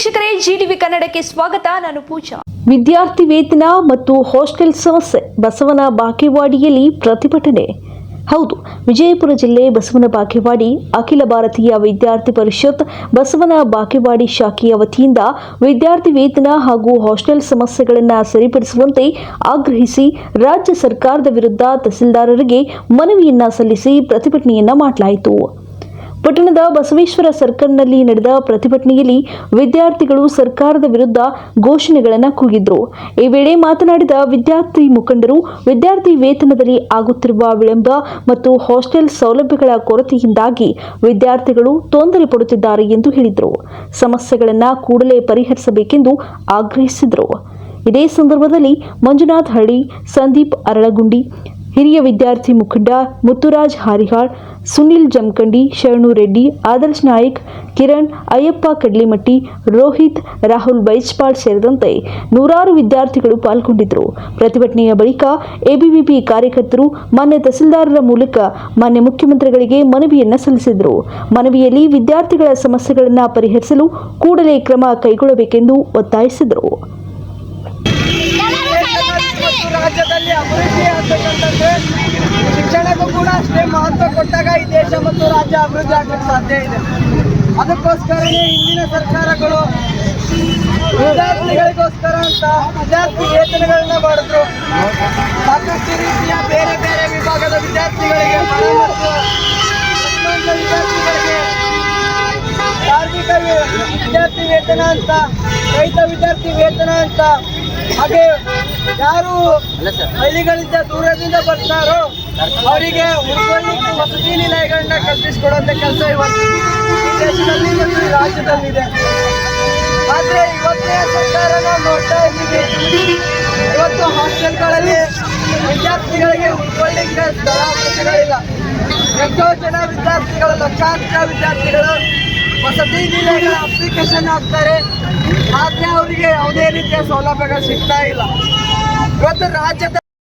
ವೀಕ್ಷಕರೇ ಜಿಡಿವಿ ಕನ್ನಡಕ್ಕೆ ಸ್ವಾಗತ. ನಾನು ಪೂಜಾ. ವಿದ್ಯಾರ್ಥಿ ವೇತನ ಮತ್ತು ಹಾಸ್ಟೆಲ್ ಸಮಸ್ಯೆ ಬಸವನ ಬಾಗೇವಾಡಿಯಲ್ಲಿ ಪ್ರತಿಭಟನೆ. ಹೌದು, ವಿಜಯಪುರ ಜಿಲ್ಲೆ ಬಸವನ ಬಾಗೇವಾಡಿ, ಅಖಿಲ ಭಾರತೀಯ ವಿದ್ಯಾರ್ಥಿ ಪರಿಷತ್, ಬಸವನ ಬಾಗೇವಾಡಿ ಶಾಖೆಯ ವತಿಯಿಂದ ವಿದ್ಯಾರ್ಥಿ ವೇತನ ಹಾಗೂ ಹಾಸ್ಟೆಲ್ ಸಮಸ್ಯೆಗಳನ್ನು ಸರಿಪಡಿಸುವಂತೆ ಆಗ್ರಹಿಸಿ ರಾಜ್ಯ ಸರ್ಕಾರದ ವಿರುದ್ಧ ತಹಸೀಲ್ದಾರರಿಗೆ ಮನವಿಯನ್ನ ಸಲ್ಲಿಸಿ ಪ್ರತಿಭಟನೆಯನ್ನ ಮಾಡಲಾಯಿತು. ಪಟ್ಟಣದ ಬಸವೇಶ್ವರ ಸರ್ಕಲ್ನಲ್ಲಿ ನಡೆದ ಪ್ರತಿಭಟನೆಯಲ್ಲಿ ವಿದ್ಯಾರ್ಥಿಗಳು ಸರ್ಕಾರದ ವಿರುದ್ಧ ಘೋಷಣೆಗಳನ್ನು ಕೂಗಿದ್ರು. ಈ ವೇಳೆ ಮಾತನಾಡಿದ ವಿದ್ಯಾರ್ಥಿ ಮುಖಂಡರು, ವಿದ್ಯಾರ್ಥಿ ವೇತನದಲ್ಲಿ ಆಗುತ್ತಿರುವ ವಿಳಂಬ ಮತ್ತು ಹಾಸ್ಟೆಲ್ ಸೌಲಭ್ಯಗಳ ಕೊರತೆಯಿಂದಾಗಿ ವಿದ್ಯಾರ್ಥಿಗಳು ತೊಂದರೆ ಪಡುತ್ತಿದ್ದಾರೆ ಎಂದು ಹೇಳಿದರು. ಸಮಸ್ಯೆಗಳನ್ನು ಕೂಡಲೇ ಪರಿಹರಿಸಬೇಕೆಂದು ಆಗ್ರಹಿಸಿದರು. ಇದೇ ಸಂದರ್ಭದಲ್ಲಿ ಮಂಜುನಾಥ್ ಹಳ್ಳಿ ಸಂದೀಪ್ ಅರಳಗುಂಡಿ ಹಿರಿಯ ವಿದ್ಯಾರ್ಥಿ ಮುಖಂಡ ಮುತ್ತುರಾಜ್ ಹಾರಿಹಾಳ್, ಸುನಿಲ್ ಜಮಖಂಡಿ ಶರಣು ರೆಡ್ಡಿ, ಆದರ್ಶ್ ನಾಯಕ್, ಕಿರಣ್, ಅಯ್ಯಪ್ಪ ಕಡ್ಲಿಮಟ್ಟಿ, ರೋಹಿತ್, ರಾಹುಲ್ ಬೈಜ್ಪಾಳ್ ಸೇರಿದಂತೆ ನೂರಾರು ವಿದ್ಯಾರ್ಥಿಗಳು ಪಾಲ್ಗೊಂಡಿದ್ದರು. ಪ್ರತಿಭಟನೆಯ ಬಳಿಕ ಎಬಿವಿಪಿ ಕಾರ್ಯಕರ್ತರು, ಮಾನ್ಯ ತಹಸೀಲ್ದಾರರ ಮೂಲಕ ಮಾನ್ಯ ಮುಖ್ಯಮಂತ್ರಿಗಳಿಗೆ ಮನವಿಯನ್ನು ಸಲ್ಲಿಸಿದರು. ಮನವಿಯಲ್ಲಿ ವಿದ್ಯಾರ್ಥಿಗಳ ಸಮಸ್ಯೆಗಳನ್ನು ಪರಿಹರಿಸಲು ಕೂಡಲೇ ಕ್ರಮ ಕೈಗೊಳ್ಳಬೇಕೆಂದು ಒತ್ತಾಯಿಸಿದರು. ರಾಜ್ಯದಲ್ಲಿ ಅಭಿವೃದ್ಧಿ ಆಗ್ಬೇಕಂತಂದ್ರೆ ಶಿಕ್ಷಣಕ್ಕೂ ಕೂಡ ಅಷ್ಟೇ ಮಹತ್ವ ಕೊಟ್ಟಾಗ ಈ ದೇಶ ಮತ್ತು ರಾಜ್ಯ ಅಭಿವೃದ್ಧಿ ಆಗಕ್ಕೆ ಸಾಧ್ಯ ಇದೆ. ಅದಕ್ಕೋಸ್ಕರನೇ ಹಿಂದಿನ ಸರ್ಕಾರಗಳು ವಿದ್ಯಾರ್ಥಿಗಳಿಗೋಸ್ಕರ ಅಂತ ವಿದ್ಯಾರ್ಥಿ ವೇತನಗಳನ್ನ ಮಾಡಿದ್ರು. ಸಾಕಷ್ಟು ರೀತಿಯ ಬೇರೆ ಬೇರೆ ವಿಭಾಗದ ವಿದ್ಯಾರ್ಥಿಗಳಿಗೆ ವಿದ್ಯಾರ್ಥಿಗಳಿಗೆ ಕಾರ್ಮಿಕ ವಿದ್ಯಾರ್ಥಿ ವೇತನ ಅಂತ, ರೈತ ವಿದ್ಯಾರ್ಥಿ ವೇತನ ಅಂತ ಹಾಗೆ ಯಾರು ಹಳ್ಳಿಗಳಿಂದ ದೂರದಿಂದ ಬರ್ತಾರೋ ಅವರಿಗೆ ಉಳ್ಕೊಳ್ಳಿಕ್ಕೆ ವಸತಿ ನಿಲಯಗಳನ್ನ ಕಲ್ಪಿಸಿಕೊಡುವಂತ ಕೆಲಸ ಇವತ್ತು ಈ ದೇಶದಲ್ಲಿ ಮತ್ತು ರಾಜ್ಯದಲ್ಲಿದೆ. ಆದ್ರೆ ಇವತ್ತೇ ಸರ್ಕಾರ ನೋಡ್ತಾ ಇದ್ದೀವಿ. ಇವತ್ತು ಹಾಸ್ಟೆಲ್ಗಳಲ್ಲಿ ವಿದ್ಯಾರ್ಥಿಗಳಿಗೆ ಉಳ್ಕೊಳ್ಳಿಕ್ಕೆ ಸ್ಥಳಾವಕಾಶಗಳಿಲ್ಲ ಎಷ್ಟೋ ಜನ ವಿದ್ಯಾರ್ಥಿಗಳು ಲಕ್ಷಾಂತರ ವಿದ್ಯಾರ್ಥಿಗಳು ವಸತಿ ನಿಲಯಗಳ ಅಪ್ಲಿಕೇಶನ್ ಹಾಕ್ತಾರೆ. ಆದರೆ ಅವರಿಗೆ ಯಾವುದೇ ರೀತಿಯ ಸೌಲಭ್ಯಗಳು ಸಿಗ್ತಾ ಇಲ್ಲ. ಇವತ್ತು ರಾಜ್ಯದ